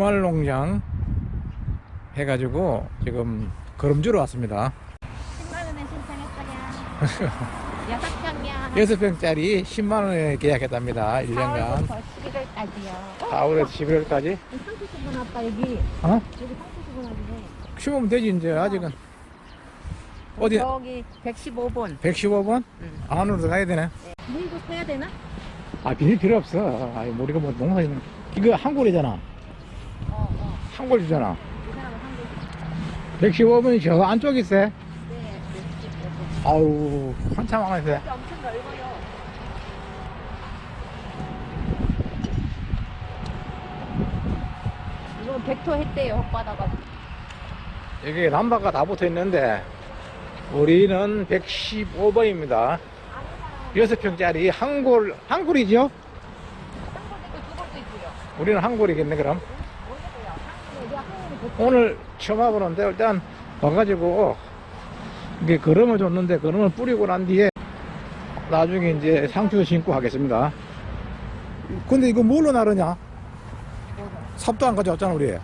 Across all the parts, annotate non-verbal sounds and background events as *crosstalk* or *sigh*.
주말 농장 해가지고 지금 걸음주러 왔습니다. 10만 원에 신청했어요. 여섯 평이야. 6평짜리 10만원에 계약했답니다. 1년간. 4월부터 11월까지요. 4월에서 11월까지. 상추 수분 왔다 여기. 어? 여기 상추 수분 왔네. 심으면 되지, 이제. 아직은. 어디? 여기 115번. 115번? 응. 안으로 가야 되네. 물도 타야 되나? 아, 비닐 필요 없어. 아, 우리가 뭐 농사 짓는. 이거 한 골이잖아. 한국. 115번이 저 안쪽에 있어. 네, 115번. 아우, 한참 안 했어. 엄청 넓어요. 이건 백토 했대요, 혓바닥가 여기 남바가 다 붙어 있는데, 우리는 115번입니다. 6평짜리 한골, 한골이죠? 우리는 한골이겠네, 그럼. 오늘 처음 와보는데, 일단 와가지고, 이게 걸음을 줬는데, 걸음을 뿌리고 난 뒤에, 나중에 이제 상추 심고 하겠습니다. 근데 이거 뭘로 나르냐? 삽도 안 가져왔잖아, 우리.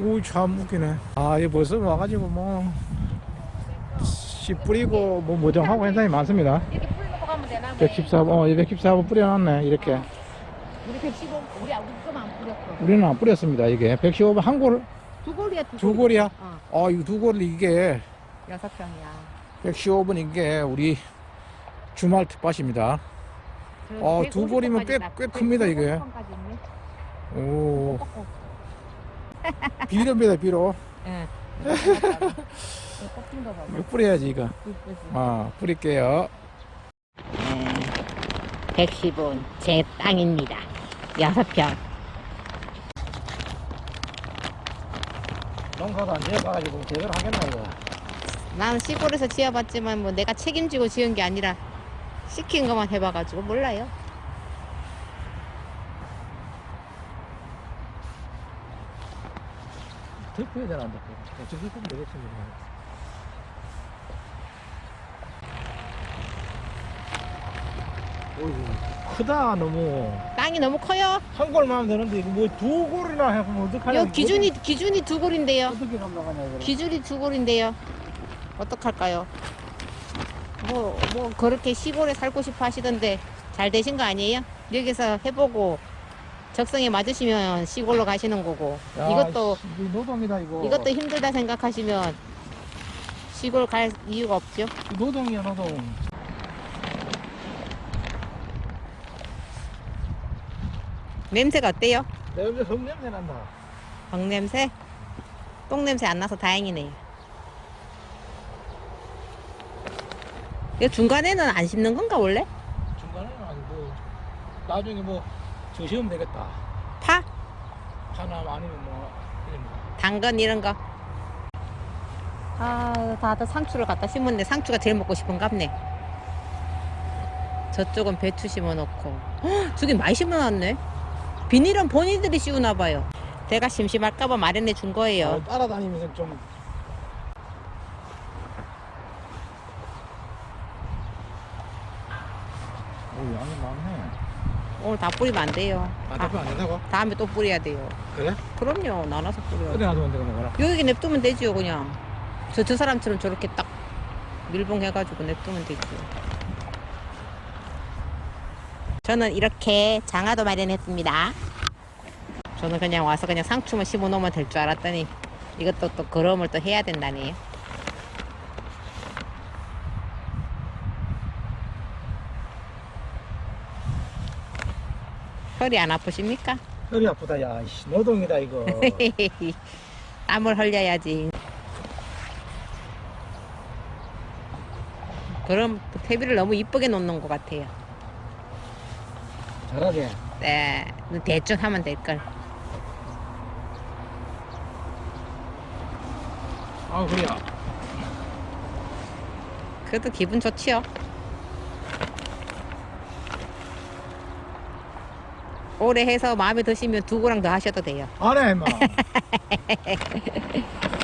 오, 참 웃기네. 아, 이 벌써 와가지고 뭐, 씨 뿌리고, 뭐, 모정하고 현상이 많습니다. 이렇게 풀 놓고 가면 되나? 114번, 어, 114번 뿌려놨네, 이렇게. 우리 115, 우리 아무 거만 안 뿌렸어. 우리는 안 뿌렸습니다, 이게. 115번 한 골, 두 골이야, 두, 두 골이야? 어, 아, 이거 두 골, 이게, 여섯 평이야. 115번 이게 우리 주말 텃밭입니다. 어, 두 골이면 꽤- 꽤 큽니다, 이게. 오, *laughs* 비료입니다, 비료. 예. 꺾인 거 봐봐. 이거 뿌려야지, 이거. 아, 뿌릴게요. 110원 제 땅입니다. 여섯 평. 농사도 안 지어봐가지고 제대로 하겠나, 이거. 나는 시골에서 지어봤지만 뭐 내가 책임지고 지은 게 아니라 시킨 것만 해봐가지고 몰라요. 덮어야 되나, 안 덮어? 어차피 덮으면 되겠지, 뭐. 어이구, 크다, 너무. 땅이 너무 커요. 한 골만 하면 되는데, 이거 뭐 두 골이나 해보면 어떡하냐. 요 기준이 기준이 두 골인데요. 어떻게 감당하냐, 이거. 기준이 두 골인데요. 어떡할까요? 뭐, 뭐, 그렇게 시골에 살고 싶어 하시던데 잘 되신 거 아니에요? 여기서 해보고 적성에 맞으시면 시골로 가시는 거고 야, 이것도 씨, 이거 노동이다, 이거. 이것도 힘들다 생각하시면 시골 갈 이유가 없죠. 노동이야, 노동. 냄새가 어때요? 내 여기 흙냄새 난다. 방 냄새? 똥 냄새 안 나서 다행이네요. 이거 중간에는 안 씹는 건가 원래? 중간에는 아니고, 나중에 뭐, 저시면 되겠다. 파? 파나 아니면 뭐, 이런 거. 당근 이런 거. 아, 다들 상추를 갖다 심었네. 상추가 제일 먹고 싶은갑네. 저쪽은 배추 심어놓고. 헉, 저기 많이 심어놨네. 비닐은 본인들이 씌우나 봐요. 내가 심심할까봐 마련해 준 거예요. 어, 따라다니면서 좀. 오, 양이 많네. 오늘 다 뿌리면 안 돼요. 안 아, 대표 안 된다고? 다음에 또 뿌려야 돼요. 그래? 그럼요. 나눠서 뿌려. 어디 놔두면 되는 거라? 여기 냅두면 되지요, 그냥. 저, 저 사람처럼 저렇게 딱 밀봉해가지고 냅두면 되지요. 저는 이렇게 장화도 마련했습니다. 저는 그냥 와서 그냥 상추만 심어 놓으면 될 줄 알았더니 이것도 또 걸음을 또 해야 된다네요. 허리 안 아프십니까? 허리 아프다, 야. 씨, 노동이다, 이거. *laughs* 땀을 흘려야지. 그럼 퇴비를 너무 이쁘게 놓는 것 같아요. 잘하게. 네, 대충 하면 될 걸. 아, 그래야. 그래도 기분 좋지요. 오래 해서 마음에 드시면 두 고랑 더 하셔도 돼요. 안 해, 임마.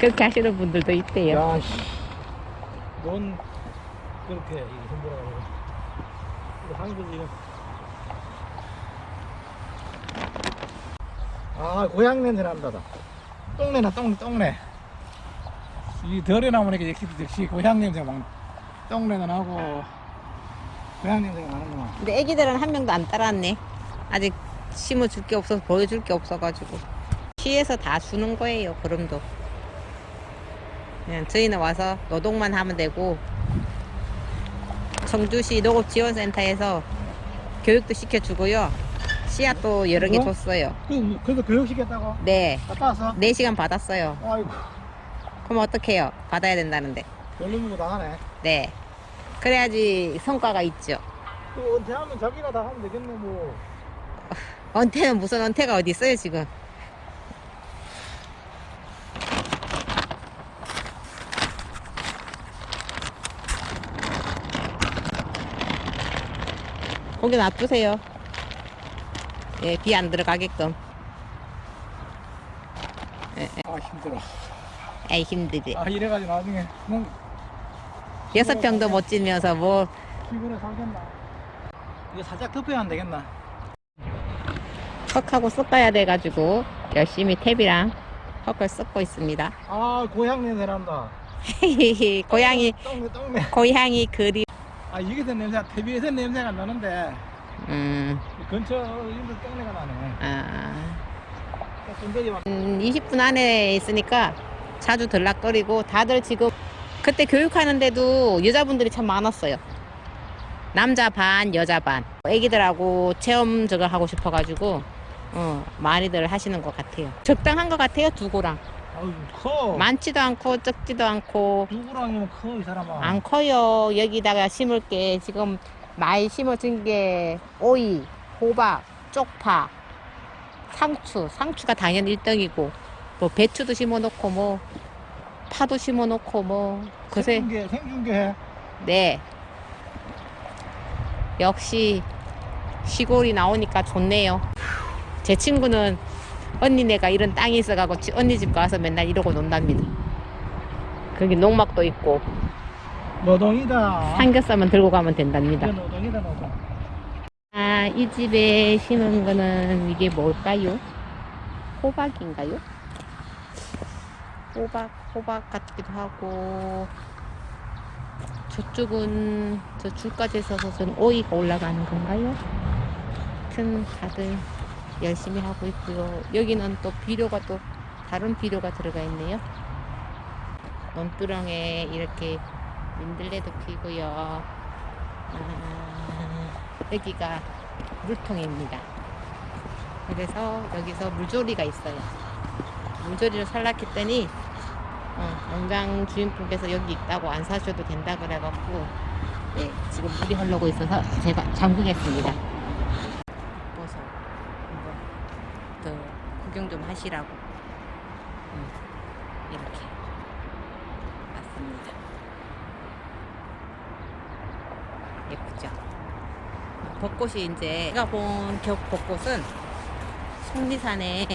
그렇게 하시는 분들도 있대요. 야, 씨. 넌 그렇게 이거 손보라고. 이거 한국 지금 아 고향 냄새 난다 똥내나 똥 똥내 이 덜에 나오니까 역시 역시 고향 냄새가 막 똥내나 나고 고향 냄새가 나는구만 근데 애기들은 한 명도 안 따라왔네. 아직 심어줄 게 없어서 보여줄 게 없어가지고. 시에서 다 주는 거예요, 그럼도. 그냥 저희는 와서 노동만 하면 되고, 청주시 농업지원센터에서 교육도 시켜주고요. 씨앗도 여러 개 뭐? 줬어요. 그, 그래서 교육시켰다고? 네. 갔다 왔어? 4시간 받았어요. 아이고 그럼 어떡해요? 받아야 된다는데. 별로 무고 나가네 네. 그래야지 성과가 있죠. 그 은퇴하면 자기가 다 하면 되겠네 뭐 *laughs* 언태는 무슨 언태가 어디 있어요, 지금? 거기 놔두세요. 예, 비 안 들어가게끔. 아 힘들어. 에이, 힘들지. 아 이래가지고 나중에 뭐 여섯 평도 못 지면서 뭐, 기분에 살겠나. 이거 살짝 덮여야 안 되겠나? 턱하고 섞어야 돼가지고, 열심히 탭이랑 턱을 섞고 있습니다. 아 고향 냄새 난다. 고양이, 똥내 똥내 고양이 그리, 아 이게 된 냄새가 TV에서 냄새가 나는데 음, 이 근처 인들 똥내가 나네 아. 손들이 막 음, 20분 안에 있으니까 자주 들락거리고 다들 지금 그때 교육하는데도 여자분들이 참 많았어요. 남자 반, 여자 반. 애기들하고 체험 저거 하고 싶어가지고 어, 많이들 하시는 것 같아요. 적당한 것 같아요, 두고랑. 아유 커 많지도 않고 적지도 않고 누구랑이면 커 이 사람아 안 커요. 여기다가 심을 게 지금 많이 심어진 게 오이, 호박, 쪽파, 상추. 상추가 당연 1등이고 뭐 배추도 심어놓고 뭐 파도 심어놓고 뭐 그새 생중계 생중계 해 네 역시 시골이 나오니까 좋네요. 제 친구는 언니네가 이런 땅이 있어가고 지- 언니 집 가서 맨날 이러고 논답니다. 거기 농막도 있고 노동이다 삼겹살만 들고 가면 된답니다. 노동이다 노동 아, 이 집에 심은 거는 이게 뭘까요? 호박인가요? 호박, 호박 같기도 하고, 저쪽은 저 줄까지 있어서 전 오이가 올라가는 건가요? 하여튼 다들 열심히 하고 있고요. 여기는 또 비료가 또 다른 비료가 들어가 있네요. 논두렁에 이렇게 민들레도 피고요. 아, 여기가 물통입니다. 그래서 여기서 물조리가 있어요. 물조리를 살락했더니 어, 농장 주인분께서 여기 있다고 안 사셔도 된다 그래갖고 예, 지금 물이 흐르고 있어서 제가 잠그겠습니다. 버섯 한번 더 구경 좀 하시라고 음, 이렇게 왔습니다. 예쁘죠? 벚꽃이 이제 제가 본 겨- 벚꽃은 속리산에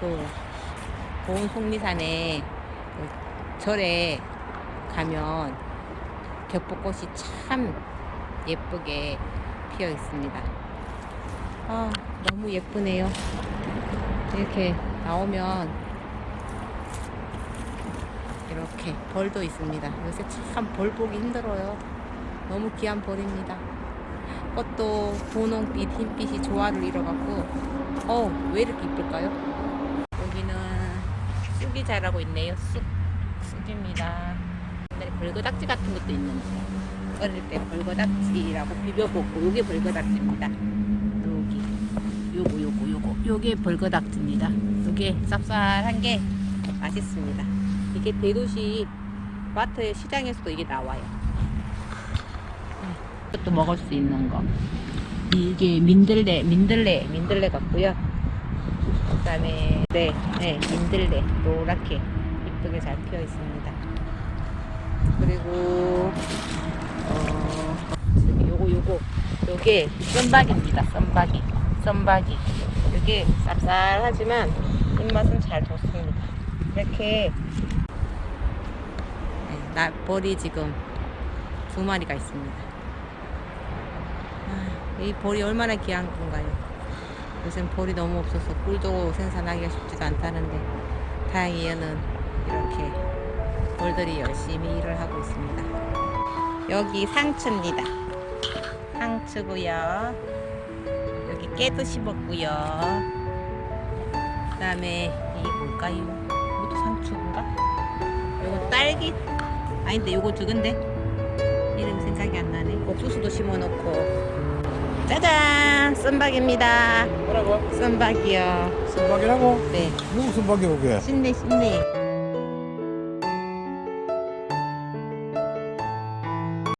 그 고운 속리산에 그 절에 가면 격벚꽃이 참 예쁘게 피어 있습니다. 아 너무 예쁘네요. 이렇게 나오면 이렇게 벌도 있습니다. 요새 참 벌 보기 힘들어요. 너무 귀한 벌입니다. 꽃도 분홍빛, 흰빛이 조화를 이뤄갖고, 어, 왜 이렇게 이쁠까요? 여기는 쑥이 자라고 있네요. 쑥, 쑥입니다. 옛날에 벌거닥지 같은 것도 있는데, 어릴 때 벌거닥지라고 비벼보고, 요게 벌거닥지입니다. 여기, 요거, 요거, 요거, 요게 벌거닥지입니다. 요게 쌉쌀한 게 맛있습니다. 이게 대도시 마트 시장에서도 이게 나와요. 이것도 먹을 수 있는 거. 이게 민들레, 민들레, 민들레 같고요. 그 다음에 네, 네, 민들레 노랗게 이쁘게 잘 피어 있습니다. 그리고 어, 요거 요거 요게 썬박입니다. 썬박이, 썬박이. 요게 쌉쌀하지만 입맛은 잘 좋습니다. 이렇게 네, 나벌이 지금 두 마리가 있습니다. 아, 이 벌이 얼마나 귀한 건가요? 요즘 볼이 너무 없어서 꿀도 생산하기가 쉽지가 않다는데 다행히 얘는 이렇게 볼들이 열심히 일을 하고 있습니다. 여기 상추입니다. 상추고요. 여기 깨도 심었고요. 그다음에 이게 뭘까요? 이것도 상추인가? 요거 딸기? 아닌데 요거 두근데 생각이 안 나네. 옥수수도 심어놓고 짜잔 쓴박입니다. 뭐라고? 쓴박이요. 순박이라고? 네 누구 순박이 오게? 신내 신내.